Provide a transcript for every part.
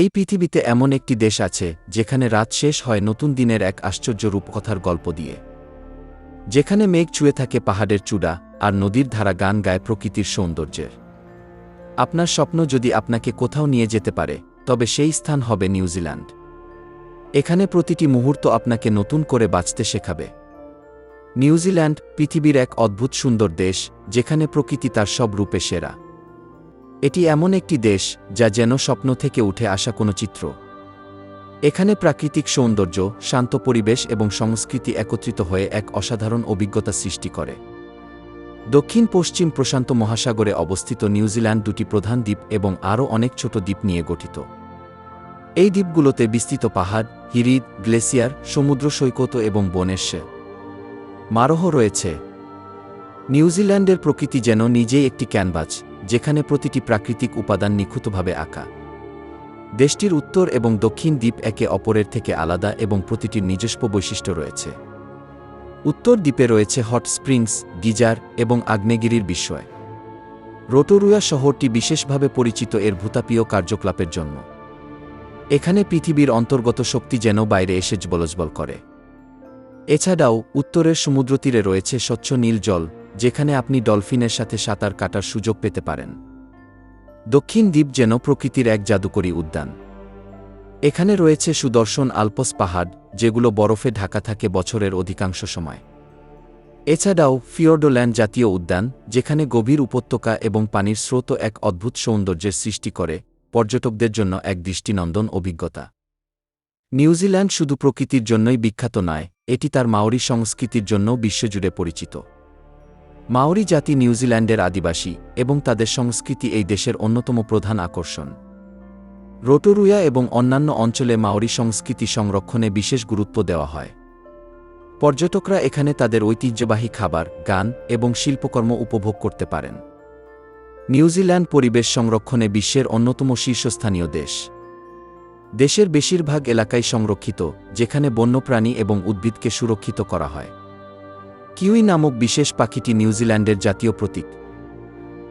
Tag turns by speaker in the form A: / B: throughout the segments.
A: এই পৃথিবীতে এমন একটি দেশ আছে, যেখানে রাত শেষ হয় নতুন দিনের এক আশ্চর্য রূপকথার গল্প দিয়ে। যেখানে মেঘ চুয়ে থাকে পাহাড়ের চূড়া, আর নদীর ধারা গান গায় প্রকৃতির সৌন্দর্যের। আপনার স্বপ্ন যদি আপনাকে কোথাও নিয়ে যেতে পারে, তবে সেই স্থান হবে নিউজিল্যান্ড এখানে প্রতিটি মুহূর্ত আপনাকে নতুন করে বাঁচতে শেখাবে। নিউজিল্যান্ড পৃথিবীর এক অদ্ভুত সুন্দর দেশ, যেখানে প্রকৃতি তার সব রূপে সেরা। এটি এমন একটি দেশ যা যেন স্বপ্ন থেকে উঠে আসা কোনো চিত্র। এখানে প্রাকৃতিক সৌন্দর্য, শান্ত পরিবেশ এবং সংস্কৃতি একত্রিত হয়ে এক অসাধারণ অভিজ্ঞতা সৃষ্টি করে। দক্ষিণ পশ্চিম প্রশান্ত মহাসাগরে অবস্থিত নিউজিল্যান্ড দুটি প্রধান দ্বীপ এবং আরও অনেক ছোট দ্বীপ নিয়ে গঠিত। এই দ্বীপগুলোতে বিস্তৃত পাহাড়, হিরিদ, গ্লেসিয়ার, সমুদ্র সৈকত এবং বনের সে মারোহ রয়েছে। নিউজিল্যান্ডের প্রকৃতি যেন নিজেই একটি ক্যানভাস। যেখানে প্রতিটি প্রাকৃতিক উপাদান নিখুঁতভাবে আঁকা। দেশটির উত্তর এবং দক্ষিণ দ্বীপ একে অপরের থেকে আলাদা এবং প্রতিটির নিজস্ব বৈশিষ্ট্য রয়েছে। উত্তর দ্বীপে রয়েছে হট স্প্রিংস, গিজার এবং আগ্নেয়গিরির বিস্ময়। রোটোরুয়া শহরটি বিশেষভাবে পরিচিত এর ভূতাপীয় কার্যকলাপের জন্য। এখানে পৃথিবীর অন্তর্গত শক্তি যেন বাইরে এসে বলজবল করে। এছাড়াও উত্তরের সমুদ্রতীরে রয়েছে স্বচ্ছ নীল জল যেখানে আপনি ডলফিনের সাথে সাঁতার কাটার সুযোগ পেতে পারেন। দক্ষিণ দ্বীপ যেন প্রকৃতির এক জাদুকরী উদ্যান। এখানে রয়েছে সুদর্শন আলপস পাহাড়, যেগুলো বরফে ঢাকা থাকে বছরের অধিকাংশ সময়। এছাড়াও ফিওর্ডোল্যান্ড জাতীয় উদ্যান, যেখানে গভীর উপত্যকা এবং পানির স্রোত এক অদ্ভুত সৌন্দর্যের সৃষ্টি করে, পর্যটকদের জন্য এক দৃষ্টিনন্দন অভিজ্ঞতা। নিউজিল্যান্ড শুধু প্রকৃতির জন্যই বিখ্যাত নয়, এটি তার মাওরি সংস্কৃতির জন্য বিশ্বজুড়ে পরিচিত। মাওরি জাতি নিউজিল্যান্ডের আদিবাসী এবং তাদের সংস্কৃতি এই দেশের অন্যতম প্রধান আকর্ষণ। রোটোরুয়া এবং অন্যান্য অঞ্চলে মাওরি সংস্কৃতি সংরক্ষণে বিশেষ গুরুত্ব দেওয়া হয়। পর্যটকরা এখানে তাদের ঐতিহ্যবাহী খাবার, গান এবং শিল্পকর্ম উপভোগ করতে পারেন। নিউজিল্যান্ড পরিবেশ সংরক্ষণে বিশ্বের অন্যতম শীর্ষস্থানীয় দেশ। দেশের বেশিরভাগ এলাকায় সংরক্ষিত, যেখানে বন্যপ্রাণী এবং উদ্ভিদকে সুরক্ষিত করা হয়। কিউই নামক বিশেষ পাখিটি নিউজিল্যান্ডের জাতীয় প্রতীক।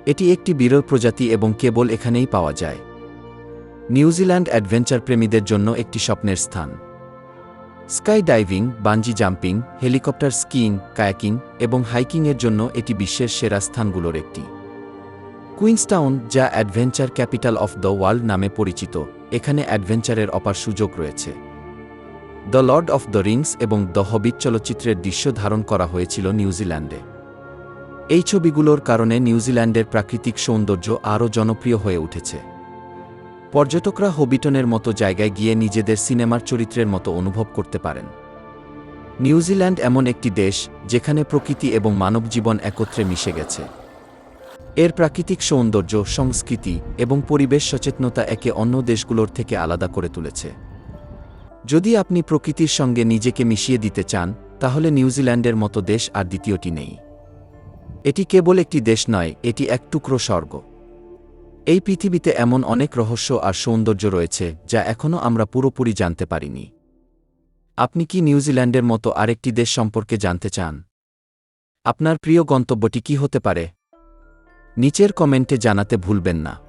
A: এটি একটি বিরল প্রজাতি এবং কেবল এখানেই পাওয়া যায়। নিউজিল্যান্ড অ্যাডভেঞ্চার প্রেমীদের জন্য একটি স্বপ্নের স্থান। Sky diving bungee jumping, helicopter skiing kayaking এবং হাইকিংয়ের জন্য এটি বিশ্বের সেরা স্থানগুলোর একটি। কুইন্সটাউন, যা adventure capital of the world নামে পরিচিত, এখানে অ্যাডভেঞ্চারের অপার সুযোগ রয়েছে। The Lord of the Rings এবং দ্য হবিট চলচ্চিত্রের দৃশ্য ধারণ করা হয়েছিল নিউজিল্যান্ডে। এই ছবিগুলোর কারণে নিউজিল্যান্ডের প্রাকৃতিক সৌন্দর্য আরও জনপ্রিয় হয়ে উঠেছে। পর্যটকরা হবিটনের মতো জায়গায় গিয়ে নিজেদের সিনেমার চরিত্রের মতো অনুভব করতে পারেন। নিউজিল্যান্ড এমন একটি দেশ যেখানে প্রকৃতি এবং মানবজীবন একত্রে মিশে গেছে। এর প্রাকৃতিক সৌন্দর্য, সংস্কৃতি এবং পরিবেশ সচেতনতা একে অন্য দেশগুলোর থেকে আলাদা করে তুলেছে। যদি আপনি প্রকৃতির সঙ্গে নিজেকে মিশিয়ে দিতে চান, তাহলে নিউজিল্যান্ডের মতো দেশ আর দ্বিতীয়টি নেই। এটি কেবল একটি দেশ নয়, এটি এক টুকরো স্বর্গ। এই পৃথিবীতে এমন অনেক রহস্য আর সৌন্দর্য রয়েছে, যা এখনও আমরা পুরোপুরি জানতে পারিনি। আপনি কি নিউজিল্যান্ডের মতো আরেকটি দেশ সম্পর্কে জানতে চান? আপনার প্রিয় গন্তব্যটি কি হতে পারে? নিচের কমেন্টে জানাতে ভুলবেন না।